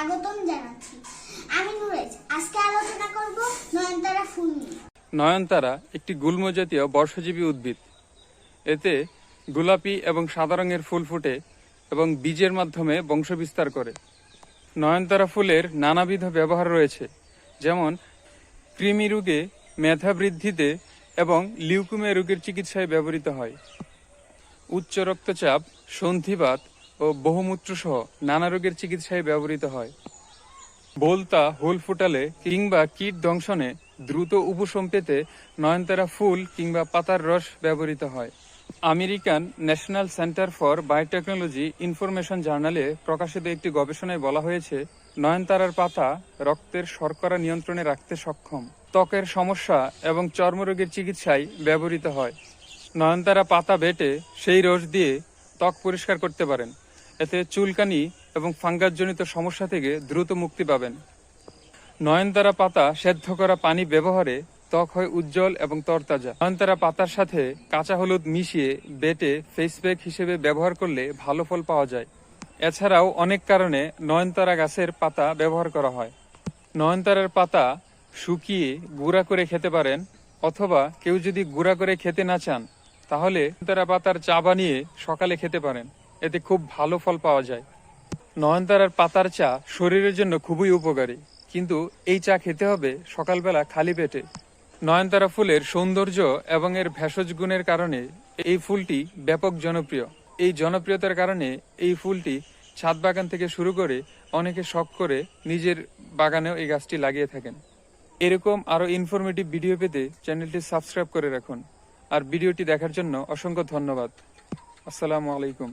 স্বাগতম জানাচ্ছি। আমি নুরেজ আজকে আলোচনা করব নয়নতারা ফুল নিয়ে। নয়নতারা একটি গুল্ম জাতীয় বর্ষজীবী উদ্ভিদ। এতে গোলাপি এবং সাদা রঙের ফুল ফুটে এবং বীজের মাধ্যমে বংশবিস্তার করে। নয়নতারা ফুলের নানাবিধ ব্যবহার রয়েছে, যেমন কৃমি রোগে মেধা বৃদ্ধিতে এবং লিউকুমিয়া রোগের চিকিৎসায় ব্যবহৃত হয়। উচ্চ রক্তচাপ সন্ধিবাত ও বহুমূত্রসহ নানা রোগের চিকিৎসায় ব্যবহৃত হয়। বলতা হুল ফুটালে কিংবা কীট দংশনে দ্রুত উপশম পেতে নয়নতারা ফুল কিংবা পাতার রস ব্যবহৃত হয়। American National Centre for biotechnology information জার্নালে প্রকাশিত একটি গবেষণায় বলা হয়েছে, নয়নতারার পাতা রক্তের শর্করা নিয়ন্ত্রণে রাখতে সক্ষম। ত্বকের সমস্যা এবং চর্মরোগের চিকিৎসায় ব্যবহৃত হয়। নয়নতারা পাতা বেটে সেই রস দিয়ে ত্বক পরিষ্কার করতে পারেন। এতে চুলকানি এবং ফাঙ্গাসজনিত সমস্যা থেকে দ্রুত মুক্তি পাবেন। নয়নতারা পাতা সেদ্ধ করা পানি ব্যবহারে ত্বক হয় উজ্জ্বল এবং তরতাজা। নয়নতারা পাতার সাথে কাঁচা হলুদ মিশিয়ে বেটে ফেস প্যাক হিসেবে ব্যবহার করলে ভালো ফল পাওয়া যায়। এছাড়াও অনেক কারণে নয়নতারা গাছের পাতা ব্যবহার করা হয়। নয়নতারার পাতা শুকিয়ে গুঁড়া করে খেতে পারেন অথবা কেউ যদি গুঁড়া করে খেতে না চান, তাহলে নয়নতারা পাতার চা বানিয়ে সকালে খেতে পারেন। এতে খুব ভালো ফল পাওয়া যায়। নয়নতারার পাতার চা শরীরের জন্য খুবই উপকারী। কিন্তু এই চা খেতে হবে সকালবেলা খালি পেটে। নয়নতারা ফুলের সৌন্দর্য এবং এর ভেষজ গুণের কারণে এই ফুলটি ব্যাপক জনপ্রিয়। এই জনপ্রিয়তার কারণে এই ফুলটি ছাদ বাগান থেকে শুরু করে অনেকে শখ করে নিজের বাগানেও এই গাছটি লাগিয়ে থাকেন। এরকম আরও ইনফরমেটিভ ভিডিও পেতে চ্যানেলটি সাবস্ক্রাইব করে রাখুন। আর ভিডিওটি দেখার জন্য অসংখ্য ধন্যবাদ। আসসালামু আলাইকুম।